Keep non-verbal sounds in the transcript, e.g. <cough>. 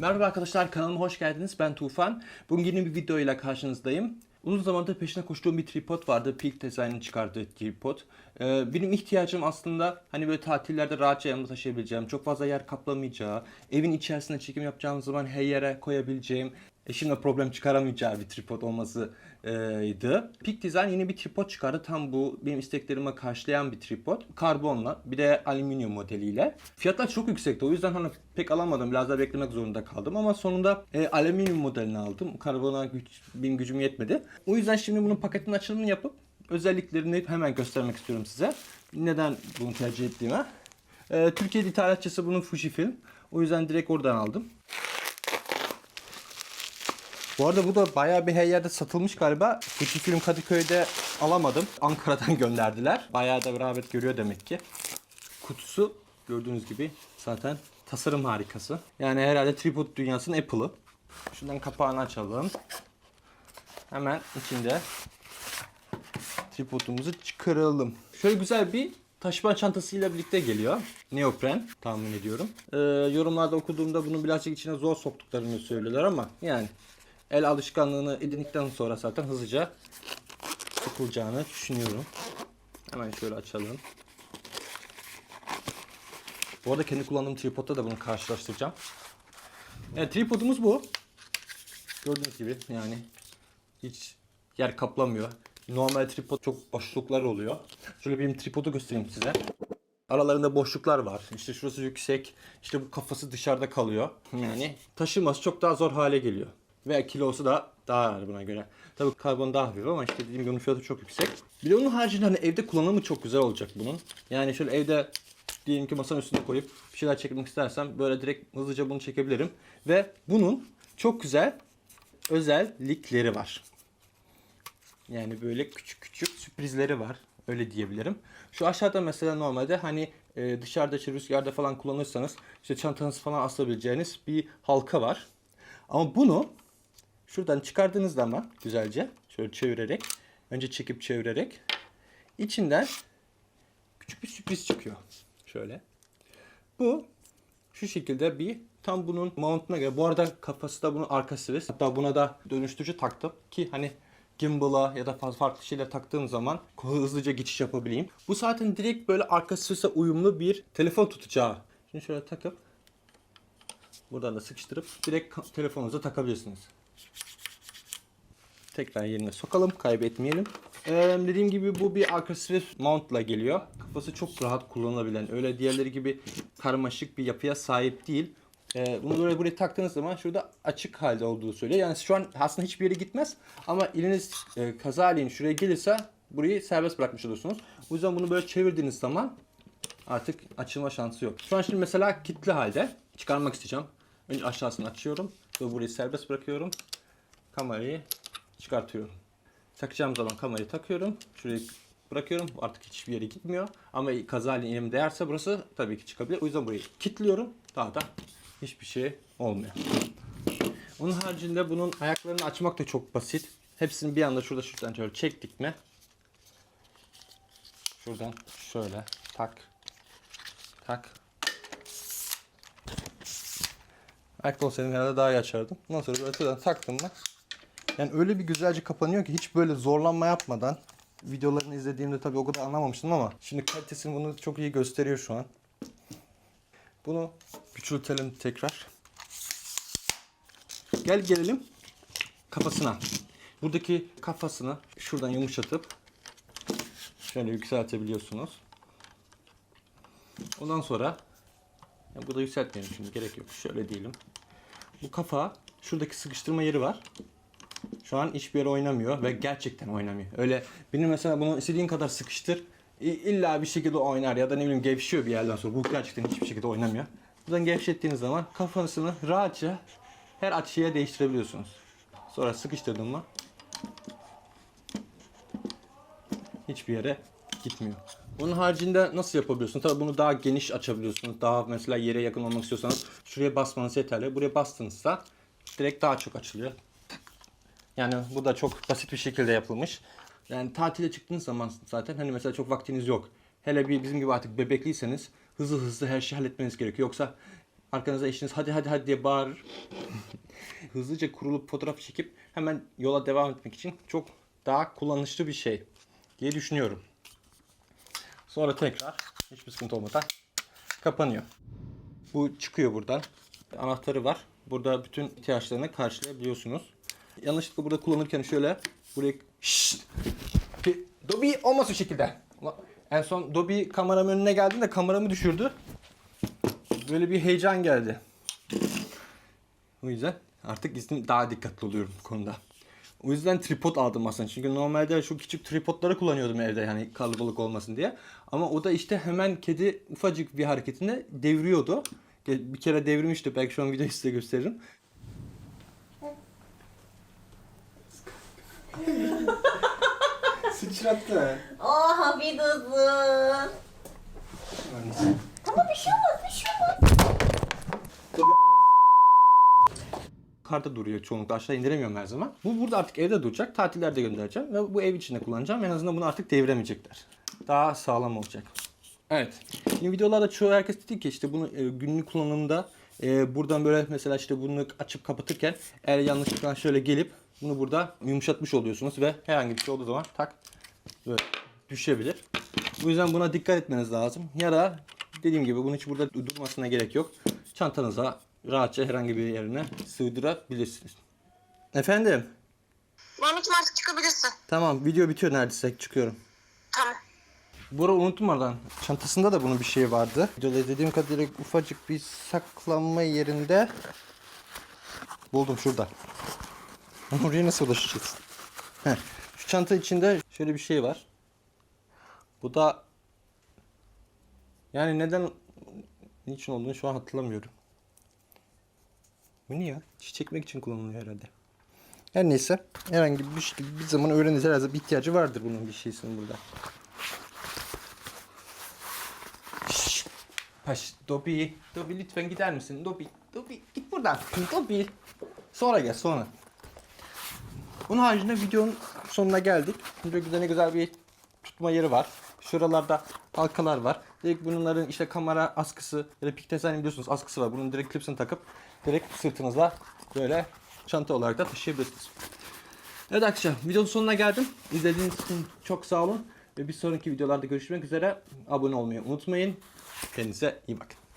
Merhaba arkadaşlar kanalıma hoş geldiniz. Ben Tufan. Bugün yeni bir video ile karşınızdayım. Uzun zamandır peşine koştuğum bir tripod vardı. Peak Design'ın çıkardığı tripod. Ee, benim ihtiyacım aslında hani böyle tatillerde rahatça yanımda taşıyabileceğim, çok fazla yer kaplamayacağı, evin içerisinde çekim yapacağım zaman her yere koyabileceğim, eşimle problem çıkaramayacağı bir tripod olmasıydı. Peak Design yeni bir tripod çıkardı. Tam bu benim isteklerimi karşılayan bir tripod. Karbonla bir de alüminyum modeliyle. Fiyatlar çok yüksekti. O yüzden hani pek alamadım. Biraz daha beklemek zorunda kaldım. Ama sonunda e, alüminyum modelini aldım. Karbona güç, benim gücüm yetmedi. O yüzden şimdi bunun paketinin açılımını yapıp özelliklerini hemen göstermek istiyorum size. Neden bunu tercih ettiğime. E, Türkiye ithalatçısı bunun Fujifilm. O yüzden direkt oradan aldım. Bu arada bu da bayağı bir her yerde satılmış galiba. Fujifilm Kadıköy'de alamadım. Ankara'dan <laughs> gönderdiler. Bayağı da rağbet görüyor demek ki. Kutusu gördüğünüz gibi zaten tasarım harikası. Yani herhalde tripod dünyasının Apple'ı. Şuradan kapağını açalım. Hemen içinde tripodumuzu çıkaralım. Şöyle güzel bir taşıma çantasıyla birlikte geliyor. Neopren tahmin ediyorum. Ee, yorumlarda okuduğumda bunu birazcık içine zor soktuklarını söylüyorlar ama yani el alışkanlığını edindikten sonra zaten hızlıca sokulacağını düşünüyorum. Hemen şöyle açalım. Bu arada kendi kullandığım tripodla da bunu karşılaştıracağım. Evet tripodumuz bu. Gördüğünüz gibi yani hiç yer kaplamıyor. Normal tripod çok boşluklar oluyor. Şöyle benim tripodu göstereyim size. Aralarında boşluklar var. İşte şurası yüksek. İşte bu kafası dışarıda kalıyor. Yani taşıması çok daha zor hale geliyor. Ve kilosu da daha ağır buna göre. Tabii karbon daha hafif ama işte dediğim gibi onun fiyatı çok yüksek. Bir de onun haricinde hani evde kullanımı çok güzel olacak bunun. Yani şöyle evde diyelim ki masanın üstüne koyup bir şeyler çekmek istersem böyle direkt hızlıca bunu çekebilirim. Ve bunun çok güzel özellikleri var. Yani böyle küçük küçük sürprizleri var. Öyle diyebilirim. Şu aşağıda mesela normalde hani e, dışarıda işte rüzgarda falan kullanırsanız işte çantanız falan asabileceğiniz bir halka var. Ama bunu şuradan çıkardığınız zaman güzelce şöyle çevirerek önce çekip çevirerek içinden küçük bir sürpriz çıkıyor. Şöyle. Bu şu şekilde bir tam bunun mount'una göre. Bu arada kafası da bunun arkası. Hatta buna da dönüştürücü taktım ki hani gimbal'a ya da farklı şeyler taktığım zaman hızlıca geçiş yapabileyim. Bu zaten direkt böyle arkasıyla uyumlu bir telefon tutacağı. Şimdi şöyle takıp buradan da sıkıştırıp direkt telefonunuza takabilirsiniz. Tekrar yerine sokalım, kaybetmeyelim. Ee, dediğim gibi bu bir agresif mount'la geliyor. Kafası çok rahat kullanılabilen, öyle diğerleri gibi karmaşık bir yapıya sahip değil. Ee, bunu böyle buraya taktığınız zaman şurada açık halde olduğu söylüyor. Yani şu an aslında hiçbir yere gitmez ama eliniz e, kazaleyin şuraya gelirse burayı serbest bırakmış olursunuz. O yüzden bunu böyle çevirdiğiniz zaman artık açılma şansı yok. Şu an şimdi mesela kilitli halde çıkarmak isteyeceğim. Önce aşağısını açıyorum ve burayı serbest bırakıyorum. Kamerayı çıkartıyorum. Takacağım zaman kamerayı takıyorum. Şurayı bırakıyorum. Artık hiçbir yere gitmiyor. Ama kazayla elim değerse burası tabii ki çıkabilir. O yüzden burayı kilitliyorum. Daha da hiçbir şey olmuyor. Onun haricinde bunun ayaklarını açmak da çok basit. Hepsini bir anda şurada şuradan şöyle çektik mi? Şuradan şöyle tak tak. Ayakta olsaydım herhalde daha iyi açardım. Ondan sonra böyle taktım mı? Yani öyle bir güzelce kapanıyor ki hiç böyle zorlanma yapmadan videolarını izlediğimde tabii o kadar anlamamıştım ama şimdi kalitesini bunu çok iyi gösteriyor şu an. Bunu küçültelim tekrar. Gel gelelim kafasına. Buradaki kafasını şuradan yumuşatıp şöyle yükseltebiliyorsunuz. Ondan sonra ya burada yükseltmeyelim şimdi gerek yok. Şöyle diyelim. Bu kafa şuradaki sıkıştırma yeri var. Şu an hiçbir yere oynamıyor ve gerçekten oynamıyor. Öyle benim mesela bunu istediğin kadar sıkıştır illa bir şekilde oynar ya da ne bileyim gevşiyor bir yerden sonra. Bu gerçekten hiçbir şekilde oynamıyor. Buradan gevşettiğiniz zaman kafasını rahatça her açıya değiştirebiliyorsunuz. Sonra sıkıştırdın mı hiçbir yere gitmiyor. Bunun haricinde nasıl yapabiliyorsunuz? Tabii bunu daha geniş açabiliyorsunuz. Daha mesela yere yakın olmak istiyorsanız şuraya basmanız yeterli. Buraya bastığınızda direkt daha çok açılıyor. Yani bu da çok basit bir şekilde yapılmış. Yani tatile çıktığınız zaman zaten hani mesela çok vaktiniz yok. Hele bir bizim gibi artık bebekliyseniz hızlı hızlı her şeyi halletmeniz gerekiyor. Yoksa arkanıza eşiniz hadi hadi hadi diye bağırır. <laughs> Hızlıca kurulup fotoğraf çekip hemen yola devam etmek için çok daha kullanışlı bir şey diye düşünüyorum. Sonra tekrar hiçbir sıkıntı olmadan kapanıyor. Bu çıkıyor buradan. Anahtarı var. Burada bütün ihtiyaçlarını karşılayabiliyorsunuz. Yanlışlıkla burada kullanırken şöyle buraya Şşt! Ki Dobby olmaz o şekilde. En son Dobby kameramın önüne geldiğinde kameramı düşürdü. Böyle bir heyecan geldi. O yüzden artık izin daha dikkatli oluyorum bu konuda. O yüzden tripod aldım aslında. Çünkü normalde şu küçük tripodları kullanıyordum evde yani kalabalık olmasın diye. Ama o da işte hemen kedi ufacık bir hareketinde devriyordu. Bir kere devrilmişti. Belki şu an videoyu size gösteririm. Sıçrattı. Oh hafif hızlı. Ama bir şey olmaz bir şey olmaz. Karda duruyor çoğunlukla aşağı indiremiyorum her zaman. Bu burada artık evde duracak. Tatillerde göndereceğim ve bu ev içinde kullanacağım. En azından bunu artık deviremeyecekler. Daha sağlam olacak. Evet. Şimdi videolarda çoğu herkes dedi ki işte bunu e, günlük kullanımda e, buradan böyle mesela işte bunu açıp kapatırken eğer yanlışlıkla şöyle gelip bunu burada yumuşatmış oluyorsunuz ve herhangi bir şey olduğu zaman tak böyle düşebilir. Bu yüzden buna dikkat etmeniz lazım. Ya da dediğim gibi bunun hiç burada durmasına gerek yok. Çantanıza rahatça herhangi bir yerine sığdırabilirsiniz. Efendim? Mehmet'im artık çıkabilirsin. Tamam video bitiyor neredeyse çıkıyorum. Tamam. Arada unutmadan çantasında da bunun bir şey vardı. Videoda izlediğim kadarıyla ufacık bir saklanma yerinde buldum şurada. <laughs> Oraya nasıl ulaşacağız? Heh. Şu çanta içinde şöyle bir şey var. Bu da yani neden niçin olduğunu şu an hatırlamıyorum. Bu ne ya? Çiş çekmek için kullanılıyor herhalde. Her neyse herhangi bir şey bir zaman öğreniriz herhalde bir ihtiyacı vardır bunun bir şeysinin burada. Paş, Dobby, Dobby lütfen gider misin? Dobby, Dobby git buradan. Dobby. Sonra gel sonra. Bunun haricinde videonun sonuna geldik. Güzel ne güzel bir tutma yeri var. Şuralarda halkalar var. Direkt bunların işte kamera askısı ya da Pictesan biliyorsunuz askısı var. Bunun direkt klipsini takıp direkt sırtınızla böyle çanta olarak da taşıyabilirsiniz. Evet arkadaşlar videonun sonuna geldim. İzlediğiniz için çok sağ olun. Ve bir sonraki videolarda görüşmek üzere. Abone olmayı unutmayın. Kendinize iyi bakın.